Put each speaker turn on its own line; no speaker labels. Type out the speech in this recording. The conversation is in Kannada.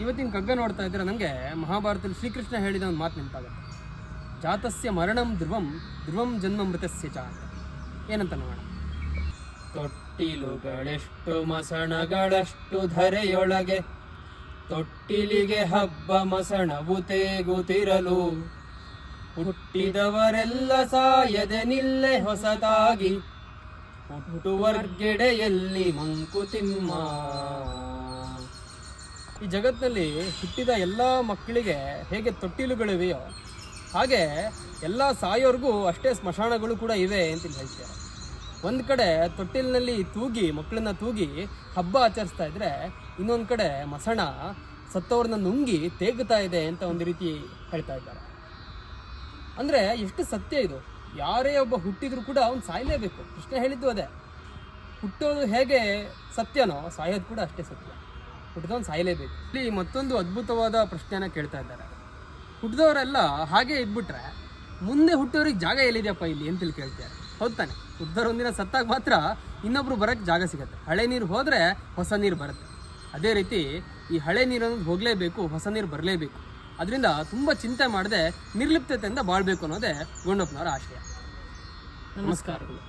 ಇವತ್ತಿನ ಕಗ್ಗ ನೋಡ್ತಾ ಇದ್ರೆ ನನಗೆ ಮಹಾಭಾರತದಲ್ಲಿ ಶ್ರೀಕೃಷ್ಣ ಹೇಳಿದ ಒಂದು ಮಾತು ನೆನಪಾಗುತ್ತೆ. ಜಾತಸ್ಯ ಮರಣಂ ಧ್ರುವಂ ಧ್ರುವಂ ಜನ್ಮ ಮೃತಸ್ಯ ಚ ಏನಂತ ನೋಡೋಣ. ತೊಟ್ಟಿಲುಗಳೆಷ್ಟು ಮಸಣಗಳಷ್ಟು ಧರೆಯೊಳಗೆ, ತೊಟ್ಟಿಲಿಗೆ ಹಬ್ಬ ಮಸಣವು ತೇಗುತ್ತಿರಲು, ಹುಟ್ಟಿದವರೆಲ್ಲ ಸಾಯದೆ ನಿಲ್ಲೆ ಹೊಸದಾಗಿ, ಹುಟ್ಟುವರ್ಗೆಡೆಯಲ್ಲಿ ಮಂಕುತಿಮ್ಮ. ಈ ಜಗತ್ತಿನಲ್ಲಿ ಹುಟ್ಟಿದ ಎಲ್ಲ ಮಕ್ಕಳಿಗೆ ಹೇಗೆ ತೊಟ್ಟಿಲುಗಳಿವೆಯೋ ಹಾಗೆ ಎಲ್ಲ ಸಾಯೋರ್ಗೂ ಅಷ್ಟೇ ಸ್ಮಶಾನಗಳು ಕೂಡ ಇವೆ ಅಂತ ಹೇಳ್ತಾರೆ. ಒಂದು ಕಡೆ ತೊಟ್ಟಿಲಿನಲ್ಲಿ ತೂಗಿ, ಮಕ್ಕಳನ್ನ ತೂಗಿ ಹಬ್ಬ ಆಚರಿಸ್ತಾ ಇದ್ರೆ ಇನ್ನೊಂದು ಕಡೆ ಮಸಣ, ಸತ್ತವ್ರನ್ನ ನುಂಗಿ ತೇಗುತ್ತಾ ಇದೆ ಅಂತ ಒಂದು ರೀತಿ ಹೇಳ್ತಾ ಇದ್ದಾರೆ. ಅಂದ್ರೆ ಎಷ್ಟು ಸತ್ಯ ಇದು? ಯಾರೇ ಒಬ್ಬ ಹುಟ್ಟಿದ್ರು ಕೂಡ ಅವ್ನು ಸಾಯಲೇಬೇಕು. ಕೃಷ್ಣ ಹೇಳಿದ್ದು ಅದೇ. ಹುಟ್ಟೋದು ಹೇಗೆ ಸತ್ಯನೋ ಸಾಯೋದು ಕೂಡ ಅಷ್ಟೇ ಸತ್ಯ. ಹುಟ್ಟಿದವನು ಸಾಯಲೇಬೇಕು. ಇಲ್ಲಿ ಮತ್ತೊಂದು ಅದ್ಭುತವಾದ ಪ್ರಶ್ನೆಯನ್ನು ಕೇಳ್ತಾ ಇದ್ದಾರೆ. ಹುಟ್ಟಿದವರೆಲ್ಲ ಹಾಗೆ ಇದ್ಬಿಟ್ರೆ ಮುಂದೆ ಹುಟ್ಟೋರಿಗೆ ಜಾಗ ಎಲ್ಲಿದೆಯಪ್ಪ ಇಲ್ಲಿ ಅಂತ ಇಲ್ಲಿ ಕೇಳ್ತಾರೆ ಹೌದು ತಾನೆ. ಹುಟ್ಟಿದವ್ರು ಒಂದಿನ ಸತ್ತಾಗ ಮಾತ್ರ ಇನ್ನೊಬ್ರು ಬರೋಕ್ಕೆ ಜಾಗ ಸಿಗುತ್ತೆ. ಹಳೆ ನೀರು ಹೋದರೆ ಹೊಸ ನೀರು ಬರುತ್ತೆ. ಅದೇ ರೀತಿ ಈ ಹಳೆ ನೀರು ಅನ್ನೋದು ಹೋಗಲೇಬೇಕು, ಹೊಸ ನೀರು ಬರಲೇಬೇಕು. ಅದರಿಂದ ತುಂಬ ಚಿಂತೆ ಮಾಡದೆ ನಿರ್ಲಿಪ್ತತೆಯಿಂದ ಬಾಳ್ಬೇಕು ಅನ್ನೋದೇ ಗೊಂಡಪ್ಪನವರ ಆಶಯ. ನಮಸ್ಕಾರಗಳು.